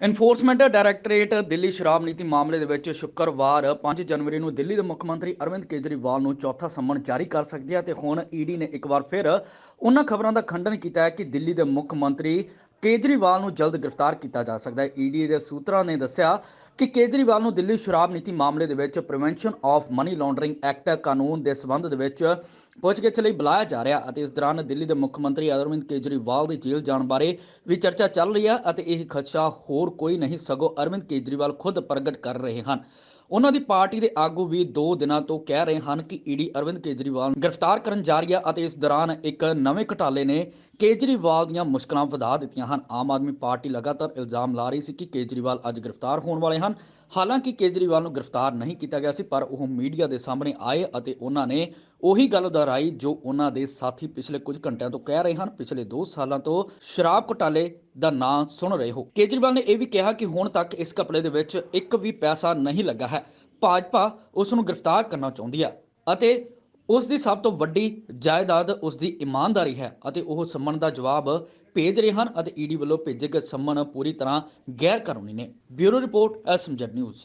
Enforcement directorate Delhi ਸ਼ਰਾਬ ਨੀਤੀ ਮਾਮਲੇ ਦੇ ਵਿੱਚ ਸ਼ੁੱਕਰਵਾਰ 5 ਜਨਵਰੀ ਨੂੰ ਦਿੱਲੀ ਦੇ ਮੁੱਖ ਮੰਤਰੀ ਅਰਵਿੰਦ ਕੇਜਰੀਵਾਲ ਨੂੰ ਚੌਥਾ ਸੰਮਨ ਜਾਰੀ ਕਰ ਸਕਦੀ ਹੈ ਤੇ ਹੁਣ ਈਡੀ ਨੇ ਇੱਕ ਵਾਰ ਫਿਰ ਉਹਨਾਂ ਖਬਰਾਂ ਦਾ ਖੰਡਨ ਕੀਤਾ ਹੈ ਕਿ ਦਿੱਲੀ ਦੇ ਮੁੱਖ ਮੰਤਰੀ ਕੇਜਰੀਵਾਲ ਨੂੰ ਜਲਦ ਗ੍ਰਿਫਤਾਰ ਕੀਤਾ ਜਾ ਸਕਦਾ ਹੈ। ਈਡੀ ਦੇ ਸੂਤਰਾਂ ਨੇ ਦੱਸਿਆ ਕਿ ਕੇਜਰੀਵਾਲ ਨੂੰ ਦਿੱਲੀ ਸ਼ਰਾਬ ਨੀਤੀ ਮਾਮਲੇ ਦੇ ਵਿੱਚ prevention of money laundering act ਕਾਨੂੰਨ ਦੇ ਸਬੰਧ ਦੇ ਵਿੱਚ ਪੁੱਛਗਿੱਛ ਲਈ ਬੁਲਾਇਆ ਜਾ ਰਿਹਾ ਅਤੇ ਇਸ ਦੌਰਾਨ ਦਿੱਲੀ ਦੇ ਮੁੱਖ ਮੰਤਰੀ ਅਰਵਿੰਦ ਕੇਜਰੀਵਾਲ ਦੀ ਜੇਲ੍ਹ ਜਾਣ ਬਾਰੇ ਵੀ ਚਰਚਾ ਚੱਲ ਰਹੀ ਹੈ ਅਤੇ ਇਹ ਖਦਸ਼ਾ ਹੋਰ ਕੋਈ ਨਹੀਂ, ਸਗੋਂ ਅਰਵਿੰਦ ਕੇਜਰੀਵਾਲ ਖੁਦ ਪ੍ਰਗਟ ਕਰ ਰਹੇ ਹਨ। ਉਹਨਾਂ ਦੀ ਪਾਰਟੀ ਦੇ ਆਗੂ ਵੀ 2 ਦਿਨਾਂ ਤੋਂ ਕਹਿ ਰਹੇ ਹਨ ਕਿ ਈਡੀ ਅਰਵਿੰਦ ਕੇਜਰੀਵਾਲ ਨੂੰ ਗ੍ਰਿਫਤਾਰ ਕਰਨ ਜਾ ਰਹੀ ਹੈ ਅਤੇ ਇਸ ਦੌਰਾਨ ਇੱਕ ਨਵੇਂ ਘਟਾਲੇ ਨੇ ਕੇਜਰੀਵਾਲ ਦੀਆਂ ਮੁਸ਼ਕਲਾਂ ਵਧਾ ਦਿੱਤੀਆਂ ਹਨ। ਆਮ ਆਦਮੀ ਪਾਰਟੀ ਲਗਾਤਾਰ ਇਲਜ਼ਾਮ ਲਾ ਰਹੀ ਸੀ ਕਿ ਕੇਜਰੀਵਾਲ ਅੱਜ ਗ੍ਰਿਫਤਾਰ ਹੋਣ ਵਾਲੇ ਹਨ ਹਾਲਾਂਕਿ ਕੇਜਰੀਵਾਲ ਨੂੰ ਗ੍ਰਿਫਤਾਰ ਨਹੀਂ ਕੀਤਾ ਗਿਆ ਸੀ, ਪਰ ਉਹ ਮੀਡੀਆ ਦੇ ਸਾਹਮਣੇ ਆਏ ਅਤੇ ਉਹਨਾਂ ਨੇ ਉਹੀ ਗੱਲ ਦੁਹਰਾਈ ਜੋ ਉਹਨਾਂ ਦੇ ਸਾਥੀ ਪਿਛਲੇ ਕੁਝ ਘੰਟਿਆਂ ਤੋਂ ਕਹਿ ਰਹੇ ਹਨ। ਪਿਛਲੇ 2 ਸਾਲਾਂ ਤੋਂ ਸ਼ਰਾਬ ਘੁਟਾਲੇ ਦਾ ਨਾਂ ਸੁਣ ਰਹੇ ਹੋ। ਕੇਜਰੀਵਾਲ ਨੇ ਇਹ ਵੀ ਕਿਹਾ ਕਿ ਹੁਣ ਤੱਕ ਇਸ ਘਪਲੇ ਦੇ ਵਿੱਚ ਇੱਕ ਵੀ ਪੈਸਾ ਨਹੀਂ ਲੱਗਾ ਹੈ। ਭਾਜਪਾ ਉਸ ਨੂੰ ਗ੍ਰਿਫਤਾਰ ਕਰਨਾ ਚਾਹੁੰਦੀ ਹੈ ਅਤੇ ਉਸ ਦੀ ਸਭ ਤੋਂ ਵੱਡੀ ਜਾਇਦਾਦ ਉਸ ਦੀ ਇਮਾਨਦਾਰੀ ਹੈ ਅਤੇ ਉਹ ਸੰਮਨ ਦਾ ਜਵਾਬ ਭੇਜ ਰਹੇ ਹਨ ਅਤੇ ਈਡੀ ਵੱਲੋਂ ਭੇਜੇ ਗਏ ਸੰਮਨ ਪੂਰੀ ਤਰ੍ਹਾਂ ਗੈਰ ਕਾਨੂੰਨੀ ਨੇ। Bureau report SMZ news.